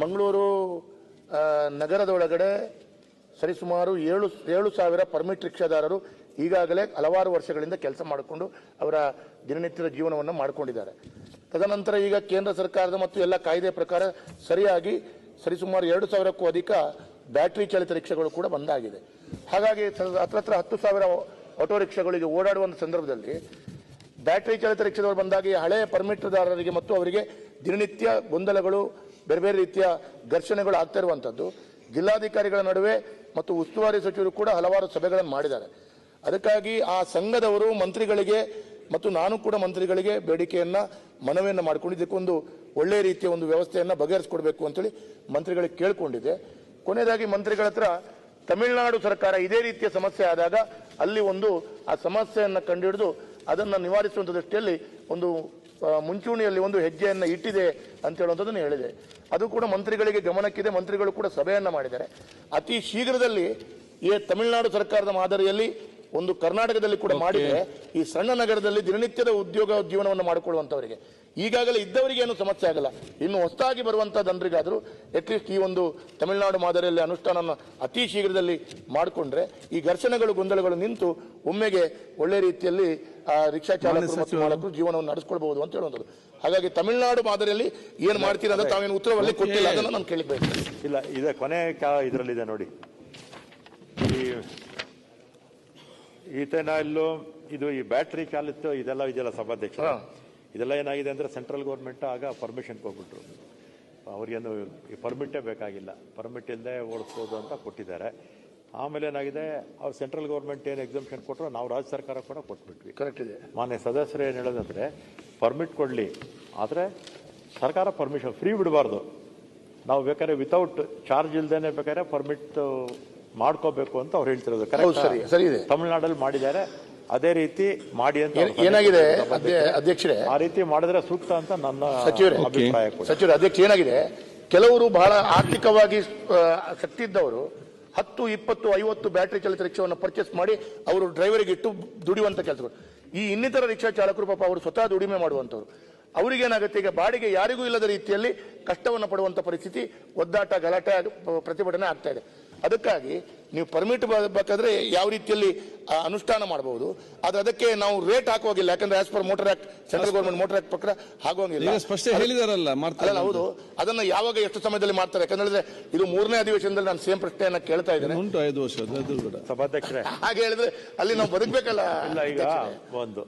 ಮಂಗಳೂರು ನಗರದೊಳಗಡೆ ಸರಿಸುಮಾರು ಏಳು ಏಳು ಸಾವಿರ ಪರ್ಮಿಟ್ ರಿಕ್ಷಾದಾರರು ಈಗಾಗಲೇ ಹಲವಾರು ವರ್ಷಗಳಿಂದ ಕೆಲಸ ಮಾಡಿಕೊಂಡು ಅವರ ದಿನನಿತ್ಯದ ಜೀವನವನ್ನು ಮಾಡಿಕೊಂಡಿದ್ದಾರೆ. ತದನಂತರ ಈಗ ಕೇಂದ್ರ ಸರ್ಕಾರದ ಮತ್ತು ಎಲ್ಲ ಕಾಯ್ದೆ ಪ್ರಕಾರ ಸರಿಯಾಗಿ ಸರಿಸುಮಾರು ಎರಡು ಸಾವಿರಕ್ಕೂ ಅಧಿಕ ಬ್ಯಾಟ್ರಿ ಚಾಲಿತ ರಿಕ್ಷಾಗಳು ಕೂಡ ಬಂದಾಗಿದೆ. ಹಾಗಾಗಿ ಹತ್ರ ಹತ್ರ ಹತ್ತು ಸಾವಿರ ಆಟೋ ರಿಕ್ಷಾಗಳಿಗೆ ಓಡಾಡುವ ಸಂದರ್ಭದಲ್ಲಿ ಬ್ಯಾಟ್ರಿ ಚಾಲಿತ ರಿಕ್ಷಾದವರು ಬಂದಾಗ ಹಳೆಯ ಪರ್ಮಿಟ್ದಾರರಿಗೆ ಮತ್ತು ಅವರಿಗೆ ದಿನನಿತ್ಯ ಗೊಂದಲಗಳು ಬೇರೆ ಬೇರೆ ರೀತಿಯ ಘರ್ಷಣೆಗಳು ಆಗ್ತಾ ಇರುವಂಥದ್ದು ಜಿಲ್ಲಾಧಿಕಾರಿಗಳ ನಡುವೆ ಮತ್ತು ಉಸ್ತುವಾರಿ ಸಚಿವರು ಕೂಡ ಹಲವಾರು ಸಭೆಗಳನ್ನು ಮಾಡಿದ್ದಾರೆ. ಅದಕ್ಕಾಗಿ ಆ ಸಂಘದವರು ಮಂತ್ರಿಗಳಿಗೆ ಮತ್ತು ನಾನು ಕೂಡ ಮಂತ್ರಿಗಳಿಗೆ ಬೇಡಿಕೆಯನ್ನ, ಮನವಿಯನ್ನು ಮಾಡಿಕೊಂಡು ಇದಕ್ಕೊಂದು ಒಳ್ಳೆಯ ರೀತಿಯ ಒಂದು ವ್ಯವಸ್ಥೆಯನ್ನ ಬಗೆಹರಿಸಿಕೊಡ್ಬೇಕು ಅಂತೇಳಿ ಮಂತ್ರಿಗಳಿಗೆ ಕೇಳಿಕೊಂಡಿದೆ ಕೊನೆಯದಾಗಿ ಮಂತ್ರಿಗಳ ಹತ್ರ ತಮಿಳುನಾಡು ಸರ್ಕಾರ ಇದೇ ರೀತಿಯ ಸಮಸ್ಯೆ ಆದಾಗ ಅಲ್ಲಿ ಒಂದು ಆ ಸಮಸ್ಯೆಯನ್ನು ಕಂಡುಹಿಡಿದು ಅದನ್ನು ನಿವಾರಿಸುವಂಥ ದೃಷ್ಟಿಯಲ್ಲಿ ಒಂದು ಮುಂಚೂಣಿಯಲ್ಲಿ ಒಂದು ಹೆಜ್ಜೆಯನ್ನು ಇಟ್ಟಿದೆ ಅಂತ ಹೇಳುವಂಥದ್ದನ್ನು ಹೇಳಿದೆ. ಅದು ಕೂಡ ಮಂತ್ರಿಗಳಿಗೆ ಗಮನಕ್ಕಿದೆ, ಮಂತ್ರಿಗಳು ಕೂಡ ಸಭೆಯನ್ನು ಮಾಡಿದ್ದಾರೆ. ಅತಿ ಶೀಘ್ರದಲ್ಲಿ ಈ ತಮಿಳುನಾಡು ಸರ್ಕಾರದ ಮಾದರಿಯಲ್ಲಿ ಒಂದು ಕರ್ನಾಟಕದಲ್ಲಿ ಕೂಡ ಮಾಡಿದ್ರೆ ಈ ಸಣ್ಣ ನಗರದಲ್ಲಿ ದಿನನಿತ್ಯದ ಉದ್ಯೋಗ ಜೀವನವನ್ನು ಮಾಡಿಕೊಳ್ಳುವಂತವರಿಗೆ ಈಗಾಗಲೇ ಇದ್ದವರಿಗೆ ಏನು ಸಮಸ್ಯೆ ಆಗಲ್ಲ. ಇನ್ನು ಹೊಸದಾಗಿ ಬರುವಂತಹ ಜನರಿಗಾದರೂ ಅಟ್ಲೀಸ್ಟ್ ಈ ಒಂದು ತಮಿಳುನಾಡು ಮಾದರಿಯಲ್ಲಿ ಅನುಷ್ಠಾನ ಅತಿ ಶೀಘ್ರದಲ್ಲಿ ಮಾಡಿಕೊಂಡ್ರೆ ಈ ಘರ್ಷಣೆಗಳು ಗೊಂದಲಗಳು ನಿಂತು ಒಮ್ಮೆಗೆ ಒಳ್ಳೆ ರೀತಿಯಲ್ಲಿ ಆ ರಿಕ್ಷಾ ಚಾಲಕರು ಮತ್ತು ಮಾಲಕರು ಜೀವನವನ್ನು ನಡೆಸ್ಕೊಳ್ಬಹುದು ಅಂತ ಹೇಳುವಂಥದ್ದು. ಹಾಗಾಗಿ ತಮಿಳುನಾಡು ಮಾದರಿಯಲ್ಲಿ ಏನು ಮಾಡ್ತೀರಾ ಅಂತ ತಾವೇನು ಉತ್ತರವಲ್ಲಿ ಕೊಟ್ಟಿಲ್ಲ ಅದನ್ನು ನಾನು ಕೇಳಬೇಕು ಇಲ್ಲ ಇದೆ ಕೊನೆ ಇದರಲ್ಲಿದೆ ನೋಡಿ. ಈಥೆನಾಯ್ಲು ಇದು ಈ ಬ್ಯಾಟ್ರಿ ಚಾಲಿತ ಇದೆಲ್ಲ ಇದೆಲ್ಲ ಸಭಾಧ್ಯಕ್ಷ. ಇದೆಲ್ಲ ಏನಾಗಿದೆ ಅಂದ್ರೆ ಸೆಂಟ್ರಲ್ ಗೌರ್ಮೆಂಟ್ ಆಗ ಪರ್ಮಿಷನ್ ಕೊಟ್ಬಿಟ್ರು. ಅವ್ರಿಗೇನು ಈ ಪರ್ಮಿಟೇ ಬೇಕಾಗಿಲ್ಲ. ಪರ್ಮಿಟ್ ಇಲ್ಲದೆ ಓಡಿಸ್ಬೋದು ಅಂತ ಕೊಟ್ಟಿದ್ದಾರೆ. ಆಮೇಲೆ ಏನಾಗಿದೆ ಅವ್ರು ಸೆಂಟ್ರಲ್ ಗೌರ್ಮೆಂಟ್ ಏನು ಎಕ್ಸಾಮ್ಷನ್ ಕೊಟ್ಟರು ನಾವು ರಾಜ್ಯ ಸರ್ಕಾರ ಕೂಡ ಕೊಟ್ಬಿಟ್ವಿ. ಕರೆಕ್ಟ್ ಇದೆ. ಮಾನ್ಯ ಸದಸ್ಯರು ಏನು ಹೇಳೋದಂದ್ರೆ ಪರ್ಮಿಟ್ ಕೊಡಲಿ ಆದರೆ ಸರ್ಕಾರ ಪರ್ಮಿಷನ್ ಫ್ರೀ ಬಿಡಬಾರ್ದು. ನಾವು ಬೇಕಾದ್ರೆ ವಿತೌಟ್ ಚಾರ್ಜ್ ಇಲ್ಲದೇನೆ ಬೇಕಾದ್ರೆ ಪರ್ಮಿಟ್ ಮಾಡ್ಕೋಬೇಕು ಅಂತ ಅವ್ರು ಹೇಳ್ತಿರೋದು. ಕರೆಕ್ಟ್ ಸರಿ ಸರಿ ಇದೆ. ತಮಿಳ್ನಾಡಲ್ಲಿ ಮಾಡಿದ್ದಾರೆ. ಅದೇ ರೀತಿ ಮಾಡಿ ಅಂತ ಏನಾಗಿದೆ ಅಧ್ಯಕ್ಷರೇ? ಆ ರೀತಿ ಮಾಡಿದ್ರೆ ಸೂಕ್ತ ಅಂತ ನನ್ನ ಸಚಿವರೇ. ಅಭಿಪ್ರಾಯ ಸಚಿವರು ಅಧ್ಯಕ್ಷ ಏನಾಗಿದೆ? ಕೆಲವರು ಬಹಳ ಆರ್ಥಿಕವಾಗಿ ಶಕ್ತಿ ಇದ್ದವರು ಹತ್ತು ಇಪ್ಪತ್ತು ಐವತ್ತು ಬ್ಯಾಟರಿ ಚಾಲಿತ ರಿಕ್ಷಾವನ್ನು ಪರ್ಚೇಸ್ ಮಾಡಿ ಅವರು ಡ್ರೈವರಿಗೆ ಇಟ್ಟು ದುಡಿಯುವಂತ ಕೆಲಸಗಳು. ಈ ಇನ್ನಿತರ ರಿಕ್ಷಾ ಚಾಲಕರು ಪಾಪ ಅವರು ಸ್ವತಃ ದುಡಿಮೆ ಮಾಡುವಂಥವ್ರು. ಅವರಿಗೇನಾಗುತ್ತೆ? ಈಗ ಬಾಡಿಗೆ ಯಾರಿಗೂ ಇಲ್ಲದ ರೀತಿಯಲ್ಲಿ ಕಷ್ಟವನ್ನು ಪಡುವಂತ ಪರಿಸ್ಥಿತಿ ಒದ್ದಾಟ ಗಲಾಟೆ ಪ್ರತಿಭಟನೆ ಆಗ್ತಾ ಇದೆ. ಅದಕ್ಕಾಗಿ ನೀವು ಪರ್ಮಿಟ್ ಬೇಕಾದ್ರೆ ಯಾವ ರೀತಿಯಲ್ಲಿ ಆ, ಅನುಷ್ಠಾನ ಮಾಡಬಹುದು ಆದ್ರೆ ಅದಕ್ಕೆ ನಾವು ರೇಟ್ ಹಾಕುವಾಗಿಲ್ಲ. ಯಾಕಂದ್ರೆ as per motor act central government motor act ಪ್ರಕಾರ ಹಾಕುವಂಗಿಲ್ಲ. ಸ್ಪಷ್ಟ ಹೇಳಿದಾರಲ್ಲ ಮಾಡ್ತಾರೆ ಹೌದು. ಅದನ್ನ ಯಾವಾಗ ಎಷ್ಟು ಸಮಯದಲ್ಲಿ ಮಾಡ್ತಾರೆ? ಯಾಕಂದ್ರೆ ಇದು ಮೂರನೇ ಅಧಿವೇಶನದಲ್ಲಿ ನಾನು ಸೇಮ್ ಪ್ರಶ್ನೆಯನ್ನ ಕೇಳ್ತಾ ಇದ್ದೇನೆ. ಉಂಟು ಐದು ವರ್ಷ ಸಭಾಧ್ಯಕ್ಷರೇ. ಹಾಗೆ ಹೇಳಿದ್ರೆ ಅಲ್ಲಿ ನಾವು ಬದುಕಬೇಕಲ್ಲ. ಇಲ್ಲ ಈಗ ಒಂದು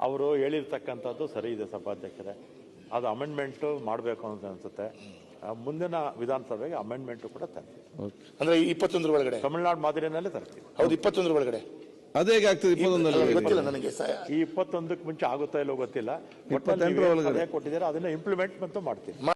ಅವರು ಹೇಳಿರ್ತಕ್ಕಂಥದ್ದು ಸರಿ ಇದೆ ಸಭಾಧ್ಯಕ್ಷರೇ. ಅದು ಅಮೆಂಡ್ಮೆಂಟ್ ಮಾಡಬೇಕು ಅಂತ ಅನ್ಸುತ್ತೆ. ಮುಂದಿನ ವಿಧಾನಸಭೆಗೆ ಅಮೆಂಡ್ಮೆಂಟ್ ಕೂಡ ತರ್ತೀವಿ. ಅಂದ್ರೆ ಇಪ್ಪತ್ತೊಂದರ ಒಳಗಡೆ? ತಮಿಳುನಾಡು ಮಾದರಿಯಲ್ಲೇ ತರ್ತೀವಿ. ಹೌದು ಇಪ್ಪತ್ತೊಂದರ ಒಳಗಡೆ. ಅದೇ ಹೇಗೆ ಆಗ್ತದೆ ಗೊತ್ತಿಲ್ಲ ನನಗೆ ಈ ಇಪ್ಪತ್ತೊಂದಕ್ಕೆ ಮುಂಚೆ ಆಗುತ್ತಾ ಇಲ್ಲೋ ಗೊತ್ತಿಲ್ಲ. ಇಪ್ಪತ್ತೆಂಟರ ಒಳಗಡೆ. ಕೊಟ್ಟಿದ್ದಾರೆ ಅದನ್ನ ಇಂಪ್ಲಿಮೆಂಟ್ ಮತ್ತು ಮಾಡ್ತೀವಿ.